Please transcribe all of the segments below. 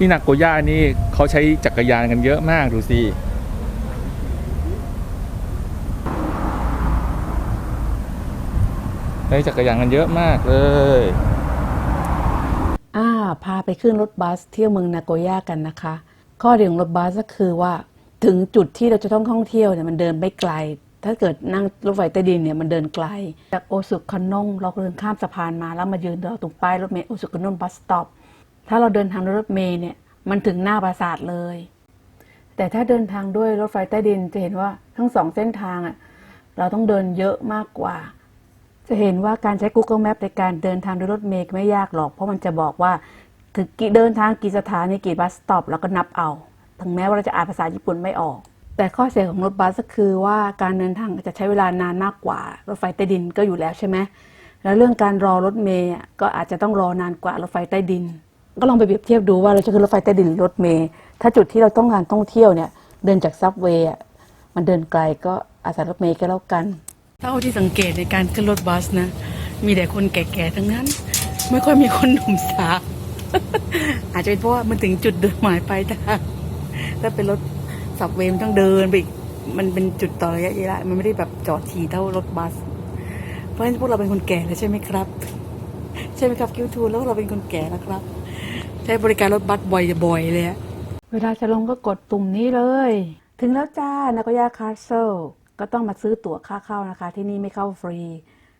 ที่นาโกย่านี่เขาใช้จักรยานกันเยอะมากดูสิใช้จักรยานกันเยอะมากเลยอ่าพาไปขึ้นรถบัสเที่ยวเมืองนาโกย่ากันนะคะ ข้อดีของรถบัสก็คือว่าถึงจุดที่เราจะต้องท่องเที่ยวเนี่ยมันเดินไม่ไกล ถ้าเกิดนั่งรถไฟใต้ดินเนี่ยมันเดินไกล จากโอซุคานนงเราเดินข้ามสะพานมาแล้วมายืนรอตรงป้ายรถเมล์โอซุคานงบัสสต็อป ถ้าเราเดินทางด้วยรถเมล์เนี่ย มันถึงหน้าปราสาทเลย แต่ถ้าเดินทางด้วยรถไฟใต้ดินจะเห็นว่าทั้งสองเส้นทางอะ เราต้องเดินเยอะมากกว่า จะเห็นว่าการใช้ Google Map ในการเดินทางด้วยรถเมล์ไม่ยากหรอก เพราะมันจะบอกว่าถึงกี่เดินทางกี่สถานีกี่บัสสต็อปแล้วก็นับเอา ถึงแม้ว่าเราจะอ่านภาษาญี่ปุ่นไม่ออก แต่ข้อเสียของรถบัสก็คือว่าการเดินทางจะใช้เวลานานมากกว่า รถไฟใต้ดินก็อยู่แล้วใช่ไหมแล้วเรื่องการรอรถเมล์อะก็อาจจะต้องรอนานกว่ารถไฟใต้ดิน ก็ลองไปเปรียบเทียบดูว่าเราจะขึ้นรถไฟใต้ดินรถเมล์ถ้าจุดที่เราต้องการท่องเที่ยวเนี่ยเดินจากซับเวย์อะมันเดินไกลก็อาศัยรถเมล์ก็แล้วกัน เท่าที่สังเกตในการขึ้นรถบัสนะ มีแต่คนแก่ๆทั้งนั้น ไม่ค่อยมีคนหนุ่มสาวอาจจะเป็นเพราะว่ามันถึงจุดเดินหมายปลายทางถ้าเป็นรถสับเวย์มนต้องเดินไปมันเป็นจุดต่อระยะเวลามันไม่ได้แบบจอดทีเท่ารถบัส เพราะฉะนั้นพวกเราเป็นคนแก่แล้วใช่ไหมครับ ใช่ไหมครับคิวทูแล้วเราเป็นคนแก่แล้วครับ ใช้บริการรถบัสบ่อยๆเลยอะเวลาจะลงก็กดปุ่มนี้เลย ถึงแล้วจ้านากย่าคาสเซิลก็ต้องมาซื้อตั๋วค่าเข้านะคะ ที่นี่ไม่เข้าฟรี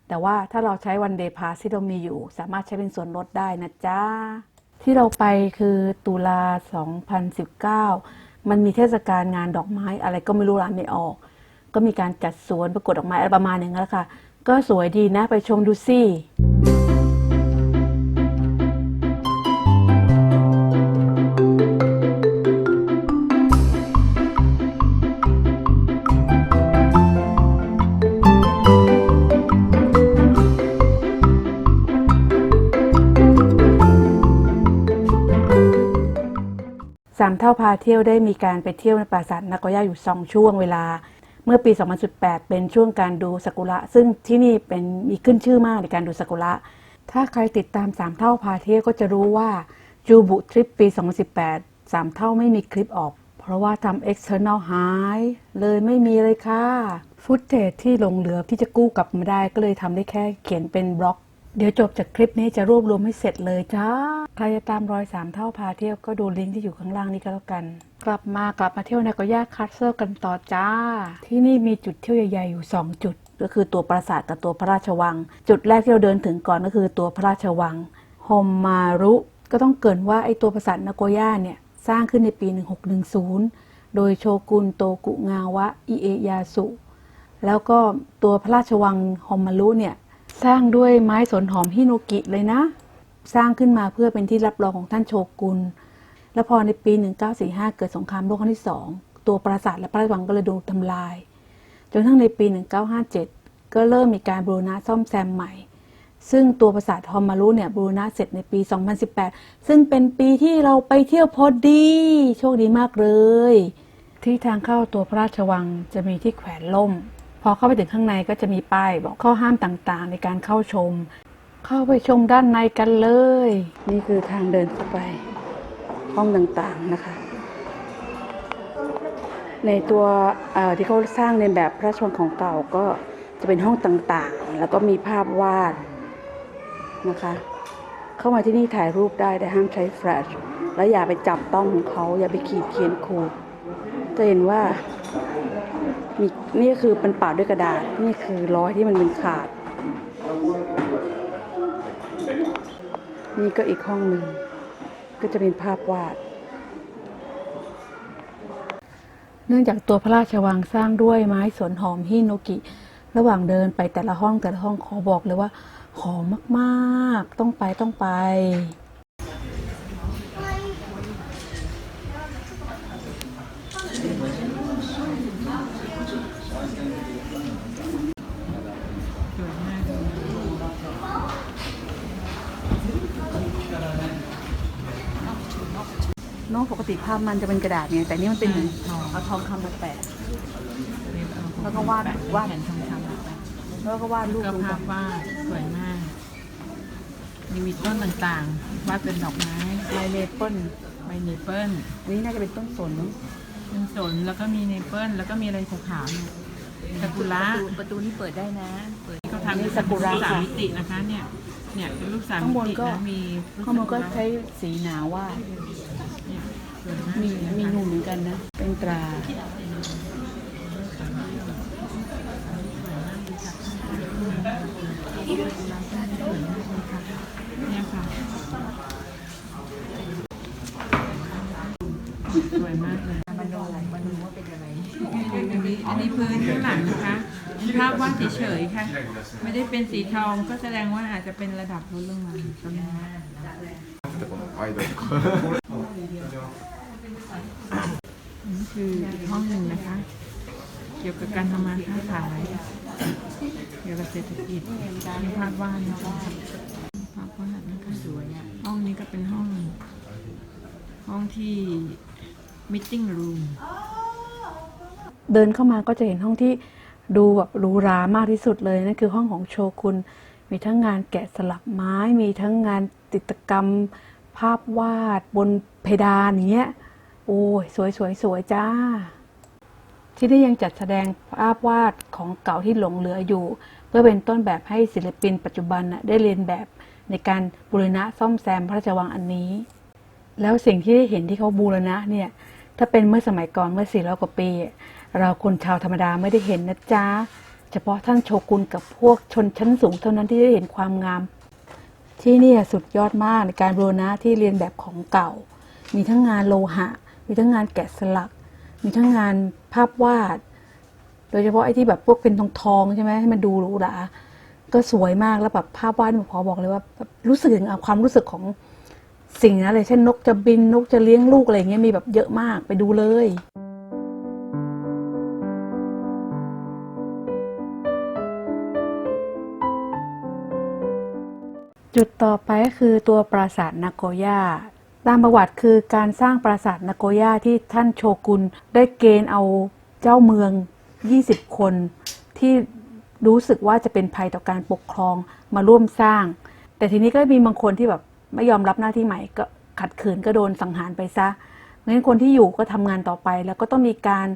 แต่ว่าถ้าเราใช้วันเดย์พาสที่เรามีอยู่ สามารถใช้เป็นส่วนลดได้นะจ๊ะ ที่เราไปคือตุลา 2019 มันมีเทศกาลงานดอกไม้อะไรก็ไม่รู้ร้านไม่ออก ก็มีการจัดสวนประกวดดอกไม้อะไรประมาณอย่างนั้นแหละค่ะ ก็สวยดีนะไปชมดูสิ เท่าพาเที่ยวได้มีการไปเที่ยวในปราสาทนาโกย่าอยู่สองช่วงเวลา เมื่อปี 2018 เป็นช่วงการดูซากุระ ซึ่งที่นี่เป็นมีขึ้นชื่อมากในการดูซากุระ ถ้าใครติดตามสามเท่าพาเที่ยวก็จะรู้ว่าจูบุทริปปี 2018สามเท่าไม่มีคลิปออก เพราะว่าทำ external หาย เลยไม่มีเลยค่ะ ฟุตเทจที่หลงเหลือที่จะกู้กลับมาได้ก็เลยทำได้แค่เขียนเป็นบล็อก เดี๋ยวจบจากคลิปนี้จะรวบรวมให้เสร็จเลยจ้า ใครจะตามรอยสามเท่าพาเที่ยวก็ดูลิงก์ที่อยู่ข้างล่างนี้ก็แล้วกัน กลับมากลับมาเที่ยวนาโกย่าคาสเซิลกันต่อจ้า ที่นี่มีจุดเที่ยวใหญ่ๆอยู่ 2 จุด ก็คือตัวปราสาทกับตัวพระราชวัง จุดแรกที่เราเดินถึงก่อนก็คือตัวพระราชวังโฮมมารุก็ต้องเกรินว่าไอตัวปราสาทนาโกย่าเนี่ยสร้างขึ้นในปี 1610 โดยโชกุนโตกุงาวะอิเอยาสุแล้วก็ตัวพระราชวังฮอมมารุเนี่ยสร้างด้วยไม้สนหอมฮิโนกิเลยนะ สร้างขึ้นมาเพื่อเป็นที่รับรองของท่านโชกุน แล้วพอในปี 1945 เกิดสงครามโลกครั้งที่สอง ตัวปราสาทและพระราชวังก็เลยโดนทำลาย จนทั้งในปี 1957 ก็เริ่มมีการบูรณะซ่อมแซมใหม่ ซึ่งตัวปราสาทฮอมมารุเนี่ยบูรณะเสร็จในปี 2018 ซึ่งเป็นปีที่เราไปเที่ยวพอดี โชคดีมากเลย ที่ทางเข้าตัวพระราชวังจะมีที่แขวนล่ม พอเข้าไปถึงข้างในก็จะมีป้ายบอกข้อห้ามต่างๆ ในการเข้าชม เข้าไปชมด้านในกันเลย นี่คือทางเดินเข้าไป ห้องต่างๆนะคะ ในตัวที่เขาสร้างในแบบพระราชวังของเก่าก็จะเป็นห้องต่างๆ แล้วก็มีภาพวาดนะคะ เข้ามาที่นี่ถ่ายรูปได้แต่ห้ามใช้แฟลชและอย่าไปจับต้องของเขาอย่าไปขีดเขียนขูดจะเห็นว่ามีนี่คือเป็นป่าด้วยกระดาษ นี่คือร้อยที่มันเป็นขาด นี่ก็อีกห้องหนึ่ง ก็จะเป็นภาพวาด เนื่องจากตัวพระราชวังสร้างด้วยไม้สนหอมฮิโนกิ ระหว่างเดินไปแต่ละห้องแต่ละห้องขอบอกเลยว่าหอมมากๆ ต้องไปต้องไป เน้องปกติภาพมันจะเป็นกระดาษไงแต่นี่มันเป็นเอาทองคำมาแปะแล้วก็วาดวาดแผ่นทองคำแบบแล้วก็วาดรูปก็ลงไปภาพวาดสวยมากมีมีต้นต่างๆวาดเป็นดอกไม้ลายเมเปิลใบเนเปิลอันนี้น่าจะเป็นต้นสนเป็นสนแล้วก็มีเนเปิลแล้วก็มีอะไรขาวๆเนี่ยซากุระประตูนี้เปิดได้นะ เปิดเขาทำนี่ซากุระสามค่ะมิตินะคะเนี่ย เนี่ยเป็นลูกสามข้างบนมิติก็ นะมีลูข้างบนก็ซาใช้สีหนาวว่าดเนี่ยสวยากมีเลยนะคะมีนูนเหมือนกันนะ เป็นตรา เนี่ยค่ะสวยมากเลยมาดูมาดูว่าเป็นอะไรอันนี้อันนี้พื้นข้างหลังนะคะเป็น ภาพวาดเฉยๆค่ะ ไม่ได้เป็นสีทองก็แสดงว่าอาจจะเป็นระดับลดลงมาใช่ไหมนี่คือห้องหนึ่งนะคะ เกี่ยวกับการทำงานค้าขายเกี่ยวกับเศรษฐกิจมีภาพวาดนะคะภาพวาดนะคะสวยอะห้องนี้ก็เป็นห้อง ห้องที่ meeting room เดินเข้ามาก็จะเห็นห้องที่ ดูแบบหรูหรามากที่สุดเลยนั่นคือห้องของโชกุนมีทั้งงานแกะสลักไม้ มีทั้งงานจิตรกรรม ภาพวาดบนเพดานอย่างเงี้ยโอ้ยสวยสวยสวยจ้า ที่นี่ยังจัดแสดงภาพวาดของเก่าที่หลงเหลืออยู่ เพื่อเป็นต้นแบบให้ศิลปินปัจจุบันน่ะได้เรียนแบบในการบูรณะซ่อมแซมพระราชวังอันนี้ แล้วสิ่งที่ได้เห็นที่เขาบูรณะเนี่ยถ้าเป็นเมื่อสมัยก่อนเมื่อสี่ร้อยกว่าปี เราคนชาวธรรมดาไม่ได้เห็นนะจ๊ะ เฉพาะท่านโชกุนกับพวกชนชั้นสูงเท่านั้นที่ได้เห็นความงาม ที่นี่สุดยอดมากในการบูรณะที่เรียนแบบของเก่า มีทั้งงานโลหะ มีทั้งงานแกะสลัก มีทั้งงานภาพวาด โดยเฉพาะไอ้ที่แบบพวกเป็นทองทองใช่ไหมให้มันดูหรูหราก็สวยมากแล้วแบบภาพวาดหนูขอบอกเลยว่าแบบรู้สึกถึงความรู้สึกของสิ่งนั้นเลยเช่นนกจะบินนกจะเลี้ยงลูกอะไรเงี้ยมีแบบเยอะมากไปดูเลย จุดต่อไปก็คือตัวปราสาทนาโกย่าตามประวัติคือการสร้างปราสาทนาโกย่าที่ท่านโชกุนได้เกณฑ์เอาเจ้าเมือง 20 คน ที่รู้สึกว่าจะเป็นภัยต่อการปกครองมาร่วมสร้าง แต่ทีนี้ก็มีบางคนที่แบบไม่ยอมรับหน้าที่ใหม่ก็ขัดขืนก็โดนสังหารไปซะงั้นคนที่อยู่ก็ทำงานต่อไป แล้วก็ต้องมีการ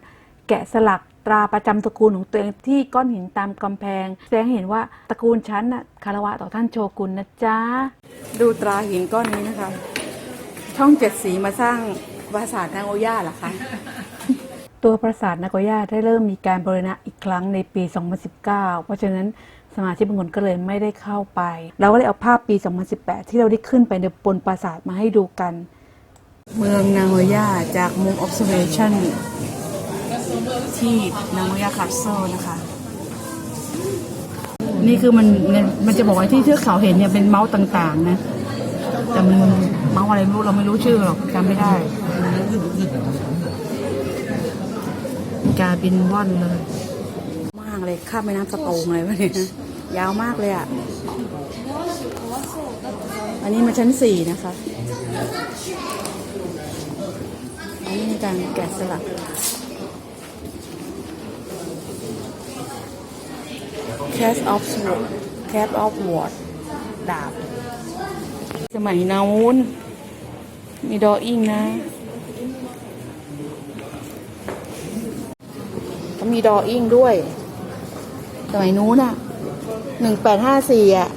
แกะสลัก ตราประจำตระกูลของตัวเองที่ก้อนหินตามกำแพง แสดงให้เห็นว่าตระกูลฉันน่ะคารวะต่อท่านโชกุนนะจ๊ะ ดูตราหินก้อนนี้นะคะ ช่องเจ็ดสีมาสร้างปราสาทนางโอย่าเหรอคะ ตัวปราสาทนาโกย่าได้เริ่มมีการบริณะอีกครั้งในปี 2019 เพราะฉะนั้นสมาชิกบางคนก็เลยไม่ได้เข้าไป เราก็เลยเอาภาพปี 2018 ที่เราได้ขึ้นไปในบนปราสาทมาให้ดูกัน เมืองนางโอย่าจากมุม observation ที่นางยาคาสเซิลนะคะ นี่คือมันมันจะบอกว่าที่เทือกเขาเห็นเนี่ยเป็นเมาส์ต่างๆนะแต่มันเมาส์อะไรไม่รู้เราไม่รู้ชื่อหรอกจำไม่ได้ กาบินว่อนเลย มากเลยข้ามแม่น้ำสะโตงเลยวะเนี่ยยาวมากเลยอะ อันนี้มาชั้นสี่นะคะ อันนี้ในการแกะสลัก Cast of Sword Cast of Ward ดาบ สมัยนู้นมีดออิ่งนะเขามีดออิ่งด้วย สมัยนู้นอะหนึ่งแปดห้าสี่อะ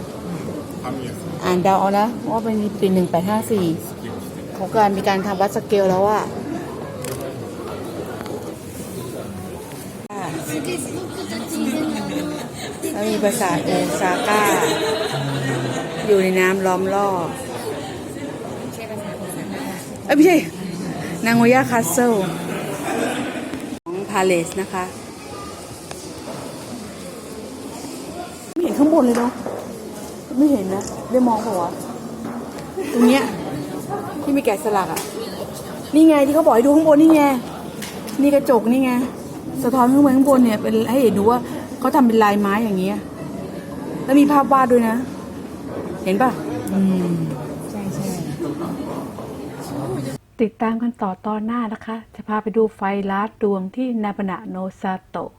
อ่านเดาเอานะว่าเป็นปีหนึ่งแปดห้าสี่เขาการมีการทำวัดสเกลแล้วอะ แล้วมีปราสาทโอซาก้า อยู่ในน้ำล้อมรอบเอ้ยไม่ใช่นางโอย่าคาสเซิลของพาเลสนะคะ ไม่เห็นข้างบนเลยเนาะไม่เห็นนะ ได้มองเปล่าวะตรงเนี้ยที่มีแกะสลักอะนี่ไงที่เขาบอกให้ดูข้างบนนี่ไง นี่กระจกนี่ไง สะท้อนขึ้นมาข้างบนเนี่ยเป็นให้เห็นดูว่าเขาทำเป็นลายไม้อย่างเงี้ยแล้วมีภาพวาดด้วยนะ เห็นป่ะอืมใช่ใช่ติดตามกันต่อตอนหน้านะคะ จะพาไปดูไฟลาดดวงที่นาบนะโนซาโตะ